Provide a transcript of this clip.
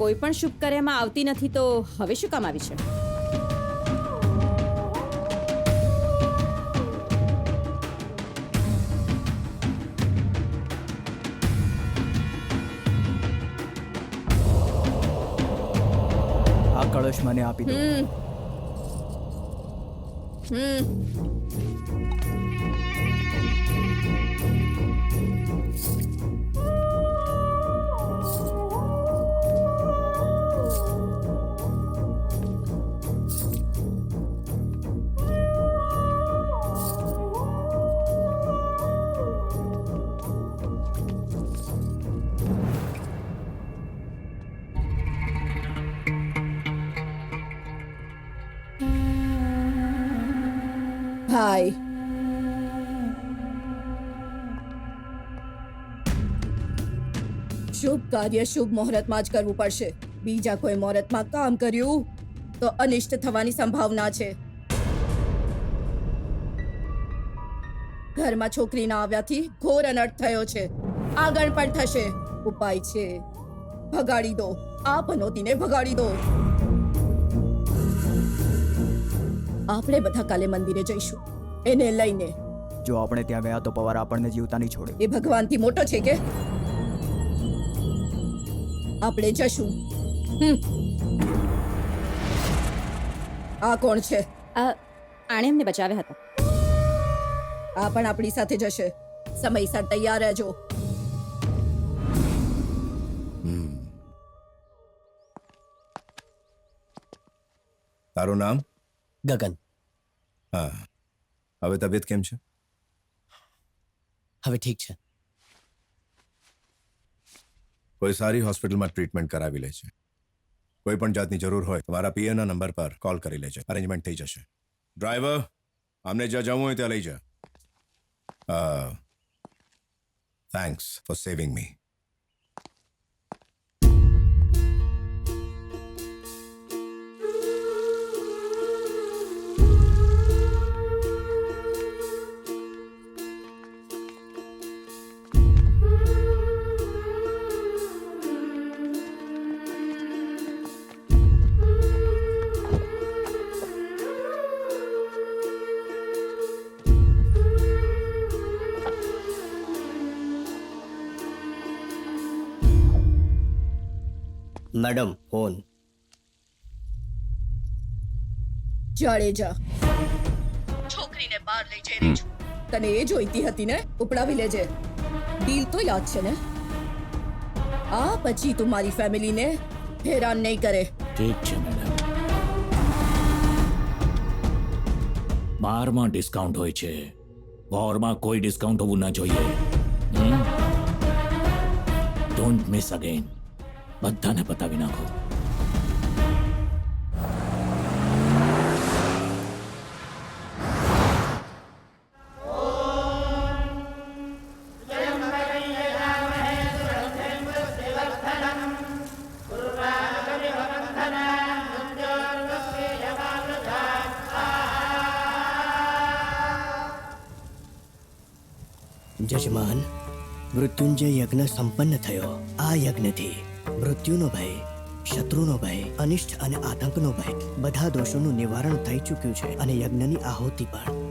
કોઈ પણ શુભ કાર્યમાં આવતી નથી તો હવે શું કામ આવી છે? આ કળશ મને આપી દો. હમ. હમ. ભાઈ. શુભ કાર્ય, શુભ મુહૂર્તમાં જ કરવું પડશે. બીજા કોઈ મુહૂર્તમાં કામ કર્યું તો અનિષ્ટ થવાની સંભાવના છે. ઘરમાં છોકરી ના આવ્યાથી ઘોર અનર્થ થયો છે. આગળ પણ થશે. ઉપાય છે. ભગાડી દો. આ પનોતીને ભગાડી દો. આપણે બધા કાલે મંદિરે જઈશું. એને લઈને. જો આપણે ત્યાં ગયા તો પવાર આપણને જીવતા નહીં છોડે. એ ભગવાનથી મોટો છે કે? આપણે જશું. હમ. આ કોણ છે? આણે એમને બચાવ્યા હતા. આ પણ આપણી સાથે જશે. સમયસર તૈયાર રહેજો. તારું નામ? ગગન. હા. હવે તબિયત કેમ છે? હવે ઠીક છે. કોઈ સારી હોસ્પિટલમાં ટ્રીટમેન્ટ કરાવી લે છે. કોઈ પણ જાતની જરૂર હોય તો મારા પીએના નંબર પર કોલ કરી લેજે અરેન્જમેન્ટ થઈ જશે. ડ્રાઈવર અમને જ્યાં જવું હોય ત્યાં લઈ જા. Thanks for saving me. Madam phone. Jadeja છોકરીને બહાર લઈ જઈ રહી છું. તને એ જોઈતી હતી ને? ઉપડાવી લેજે. ડીલ તો યાદ છે ને? આ પછી તું મારી ફેમિલીને હેરાન નહીં કરે. ઠીક છે મેડમ. બારમાં ડિસ્કાઉન્ટ હોય છે. વોરમાં કોઈ ડિસ્કાઉન્ટ હોવું ના જોઈએ. ડોન્ટ મિસ અગેન બધાને પતાવી નાખો જજમાન મૃત્યુંજય યજ્ઞ સંપન્ન થયો આ યજ્ઞથી મૃત્યુનો ભય, શત્રુનો ભય, અનિષ્ટ અને આતંકનો ભય, બધા દોષોનું નિવારણ થઈ ચૂક્યું છે અને યજ્ઞની આહુતિ પણ.